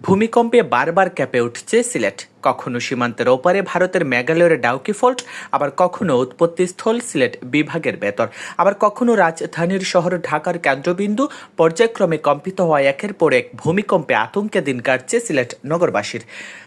ভূমিকম্পে বারবার ক্যাপে উঠছে সিলেট। কখনো সীমান্তের ওপারে ভারতের মেঘালয়ের ডাউকি ফল্ট আবার কখনো উৎপত্তিস্থল সিলেট বিভাগের ভেতর। আবার কখনো রাজধানীর শহর ঢাকার কেন্দ্রবিন্দু, পর্যায়ক্রমে কম্পিত হওয়া একের পর এক ভূমিকম্পে আতঙ্কে দিন কাটছে সিলেট নগরবাসীর।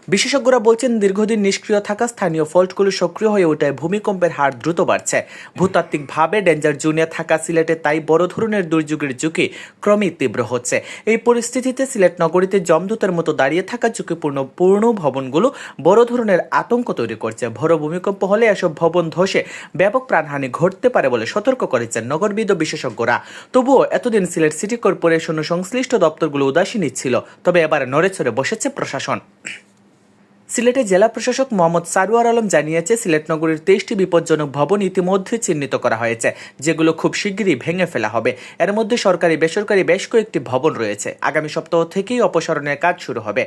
বিশেষজ্ঞরা বলছেন, দীর্ঘদিন নিষ্ক্রিয় থাকা স্থানীয় ফল্টগুলো সক্রিয় হয়ে ওঠায় ভূমিকম্পের হার দ্রুত বাড়ছে। ভূতাত্ত্বিকভাবে ডেঞ্জার জোনে থাকা সিলেটে তাই বড় ধরনের দুর্যোগের ঝুঁকি ক্রমেই তীব্র হচ্ছে। এই পরিস্থিতিতে সিলেট নগরীতে জমদূতের মতো দাঁড়িয়ে থাকা ঝুঁকিপূর্ণ পূর্ণ ভবনগুলো বড় ধরনের আতঙ্ক তৈরি করছে। বড় ভূমিকম্প হলে এসব ভবন ধসে ব্যাপক প্রাণহানি ঘটতে পারে বলে সতর্ক করেছেন নগরবিদ বিশেষজ্ঞরা। তবুও এতদিন সিলেট সিটি কর্পোরেশন ও সংশ্লিষ্ট দপ্তরগুলো উদাসীনই ছিল, তবে এবার নড়েচড়ে বসেছে প্রশাসন। সিলেটের জেলা প্রশাসক মোহাম্মদ সারোয়ার আলম জানিয়েছে, সিলেট নগরীর তেইশটি বিপজ্জনক ভবন ইতিমধ্যে চিহ্নিত করা হয়েছে, যেগুলো খুব শিগগিরই ভেঙে ফেলা হবে। এর মধ্যে সরকারি বেসরকারি বেশ কয়েকটি ভবন রয়েছে। আগামী সপ্তাহ থেকেই অপসারণের কাজ শুরু হবে।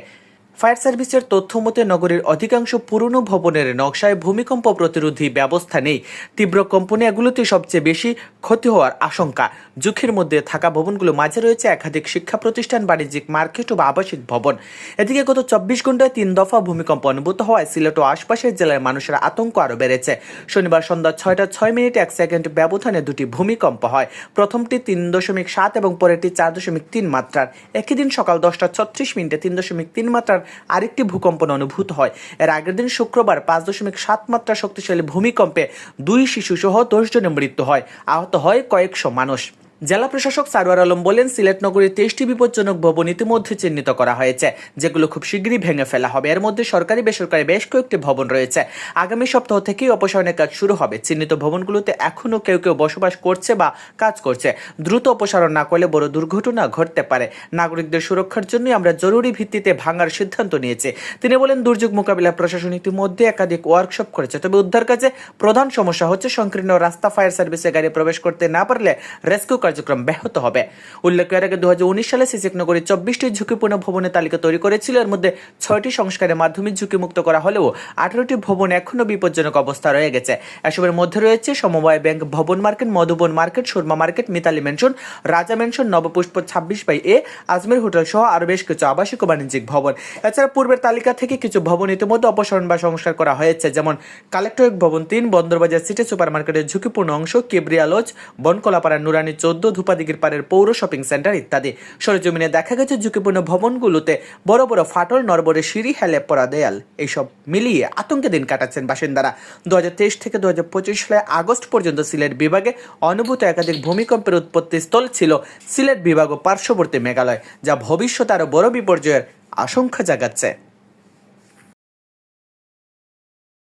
ফায়ার সার্ভিসের তথ্য মতে, নগরীর অধিকাংশ পুরনো ভবনের নকশায় ভূমিকম্প প্রতিরোধী ব্যবস্থা নেই। তীব্র কম্পনে এগুলোতে সবচেয়ে বেশি ক্ষতি হওয়ার আশঙ্কা। ঝুঁকির মধ্যে থাকা ভবনগুলো মাঝে রয়েছে একাধিক শিক্ষা প্রতিষ্ঠান, বাণিজ্যিক মার্কেট ও আবাসিক ভবন। এদিকে গত চব্বিশ ঘন্টায় তিন দফা ভূমিকম্প অনুভূত হওয়ায় সিলেট ও আশপাশের জেলার মানুষের আতঙ্ক আরও বেড়েছে। শনিবার সন্ধ্যা ছয়টা ছয় মিনিট এক সেকেন্ড ব্যবধানে দুটি ভূমিকম্প হয়। প্রথমটি তিন দশমিক সাত এবং পরেরটি চার দশমিক তিন মাত্রার। একই দিন সকাল দশটা ছত্রিশ মিনিটে তিন দশমিক তিন মাত্রার আরেকটি ভূকম্পন অনুভূত হয়। এর আগের দিন শুক্রবার পাঁচ দশমিক সাত মাত্রা শক্তিশালী ভূমিকম্পে দুই শিশু সহ দশ জনের মৃত্যু হয়। আহত হয় কয়েকশো মানুষ। জেলা প্রশাসক সারোয়ার আলম বলেন, সিলেট নগরীর তেইশটি বিপজ্জনক ভবন ইতিমধ্যে চিহ্নিত করা হয়েছে, যেগুলো খুব শীঘ্রই ভেঙে ফেলা হবে। এর মধ্যে সরকারি, বেসরকারি বেশ কয়েকটি ভবন রয়েছে। আগামী সপ্তাহ থেকেই অপসারণের কাজ শুরু হবে। চিহ্নিত ভবনগুলোতে এখনও কেউ কেউ বসবাস করছে বা কাজ করছে। দ্রুত অপসারণ না করলে বড় দুর্ঘটনা ঘটতে পারে। নাগরিকদের সুরক্ষার জন্যই আমরা জরুরি ভিত্তিতে ভাঙার সিদ্ধান্ত নিয়েছি। তিনি বলেন, দুর্যোগ মোকাবিলা প্রশাসন ইতিমধ্যে একাধিক ওয়ার্কশপ করেছে, তবে উদ্ধার কাজে প্রধান সমস্যা হচ্ছে সংকীর্ণ রাস্তা, ফায়ার সার্ভিসে গাড়ি প্রবেশ করতে না পারলে রেস্কিউ কার্যক্রম ব্যাহত হবে। উল্লেখ্য, এর আগে দু সালে সিসিক নগরী চব্বিশটি ঝুঁকিপূর্ণ ভবনের তালিকা তৈরি করেছিল। এর মধ্যে ছয়টি সংস্কারের মাধ্যমে ঝুঁকিমুক্ত করা হলেও আঠারোটি ভবন এখনও বিপজ্জনক অবস্থা রয়ে গেছে। এসবের মধ্যে রয়েছে সমবায় ব্যাংক, ভবন market, Madhuban market, Surma market, Mitali mansion Raja mansion Nabapushpa ছাব্বিশ বাই এ, আজমের হোটেল সহ আরও বেশ কিছু আবাসিক ও বাণিজ্যিক ভবন। এছাড়া পূর্বের তালিকা থেকে কিছু ভবন ইতিমধ্যে অপসারণ বা সংস্কার করা হয়েছে, যেমন কালেক্টরেট ভবন তিন, বন্দরবাজার সিটি সুপার মার্কেটের ঝুঁকিপূর্ণ অংশ, কেবরিয়া লজ, বনকলাপাড়া, নুরানি চোদ্দ ধূপাদিগির পাড়ের পৌর শপিং সেন্টার ইত্যাদি। সরেজমিনে দেখা গেছে ঝুঁকিপূর্ণ ভবনগুলোতে বড় বড় ফাটল নরবরে সিঁড়ি, হেলে পড়া দেয়াল, এইসব মিলিয়ে আতঙ্কে দিন কাটাচ্ছেন বাসিন্দারা। দু হাজার তেইশ থেকে দু হাজার পঁচিশ সালে আগস্ট পর্যন্ত সিলেট বিভাগে অনুভূত একাধিক ভূমিকম্পের উৎপত্তি স্থল ছিল সিলেট বিভাগ ও পার্শ্ববর্তী মেঘালয়, যা ভবিষ্যতে আরও বড় বিপর্যয়ের আশঙ্কা জাগাচ্ছে।